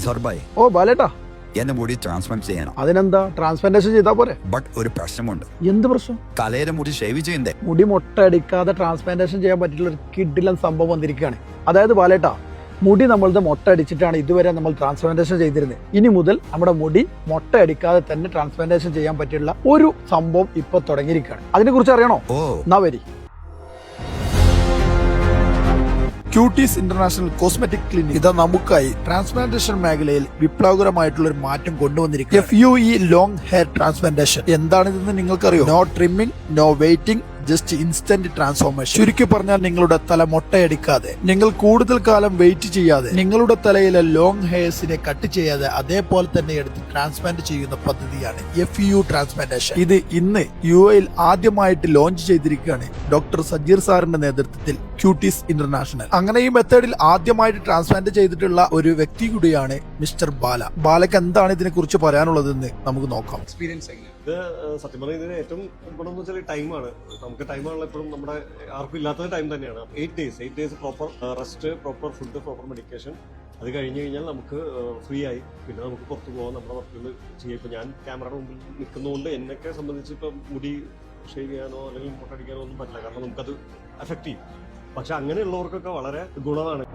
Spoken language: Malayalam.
ഇസോർബായ് ഓ ബാലേട്ടാ. എന്റെ മുടി ട്രാൻസ്പ്ലാന്റ് ചെയ്യണം. അതിനെന്താ? ട്രാൻസ്പ്ലാന്റേഷൻ ചെയ്താ പോരെ? ബട്ട് ഒരു പ്രശ്നമുണ്ട്. എന്ത് പ്രശ്നം? തലയിലെ മുടി ഷേവ് ചെയ്യണ്ടേ മുടി മൊട്ട അടിക്കാതെ ട്രാൻസ്പ്ലാന്റേഷൻ ചെയ്യാൻ പറ്റില്ല ഒരു കിഡിലൻ സംഭവം വന്നിരിക്കുകയാണ്. അതായത് ബാലേട്ടാ മുടി നമ്മളത് മൊട്ട അടിച്ചിട്ടാണ് ഇതുവരെ നമ്മൾ ട്രാൻസ്പ്ലാന്റേഷൻ ചെയ്തിരുന്നത് ഇനി മുതൽ നമ്മുടെ മുടി മൊട്ട അടിക്കാതെ തന്നെ ട്രാൻസ്പ്ലാന്റേഷൻ ചെയ്യാൻ പറ്റിയുള്ള ഒരു സംഭവം ഇപ്പൊ തുടങ്ങിയിരിക്കുകയാണ്. അതിനെ കുറിച്ച് അറിയണോ വരി. Cuties international cosmetic clinic. ഇത് നമുക്കായി ട്രാൻസ്പ്ലാന്റേഷൻ മേഖലയിൽ വിപ്ലവകരമായിട്ടുള്ള ഒരു മാറ്റം കൊണ്ടുവന്നിരിക്കും F U E long hair transplantation എന്താണിതെന്ന് നിങ്ങൾക്കറിയോ? No trimming no waiting just instant transformation ചുരുക്കി പറഞ്ഞാൽ നിങ്ങളുടെ തല മൊട്ടയടിക്കാതെ നിങ്ങൾ കൂടുതൽ കാലം വെയിറ്റ് ചെയ്യാതെ നിങ്ങളുടെ തലയിലെ ലോങ് ഹെയർസിനെ കട്ട് ചെയ്യാതെ അതേപോലെ തന്നെ എടുത്ത് ട്രാൻസ്പ്ലാന്റ് ചെയ്യുന്ന പദ്ധതിയാണ് എഫ് യു ട്രാൻസ്പ്ലാന്റേഷൻ ഇത് ഇന്ന് യു എയിൽ ആദ്യമായിട്ട് ലോഞ്ച് ചെയ്തിരിക്കുകയാണ് ഡോക്ടർ സജീർ സാറിന്റെ നേതൃത്വത്തിൽ ക്യൂട്ടീസ് ഇന്റർനാഷണൽ അങ്ങനെ ഈ മെത്തേഡിൽ ആദ്യമായിട്ട് ട്രാൻസ്പ്ലാന്റ് ചെയ്തിട്ടുള്ള ഒരു വ്യക്തി കൂടിയാണ് മിസ്റ്റർ ബാല. ബാലക്ക് എന്താണ് ഇതിനെ കുറിച്ച് പറയാനുള്ളതെന്ന് നമുക്ക് നോക്കാം. എക്സ്പീരിയൻസ് എങ്ങനെ സത്യം പറഞ്ഞാൽ ഇതിന് ഏറ്റവും ഗുണം എന്ന് വെച്ചാൽ ടൈമാണ്. നമുക്ക് ടൈമാണല്ലോ എപ്പോഴും നമ്മുടെ ആർക്കും ഇല്ലാത്ത ടൈം തന്നെയാണ്. Eight days eight days proper rest proper food proper medication അത് കഴിഞ്ഞ് കഴിഞ്ഞാൽ നമുക്ക് ഫ്രീ ആയി. പിന്നെ നമുക്ക് പുറത്ത് പോകാം. നമ്മുടെ വർക്കുകൾ ചെയ്യാം. ഇപ്പം ഞാൻ ക്യാമറയുടെ മുമ്പിൽ നിൽക്കുന്നതുകൊണ്ട് എന്നൊക്കെ സംബന്ധിച്ച് ഇപ്പം മുടി ഷേവ് ചെയ്യാനോ അല്ലെങ്കിൽ മുട്ടടിക്കാനോ ഒന്നും പറ്റില്ല. കാരണം നമുക്കത് എഫക്റ്റ് ചെയ്യും. പക്ഷെ അങ്ങനെയുള്ളവർക്കൊക്കെ വളരെ ഗുണമാണ്.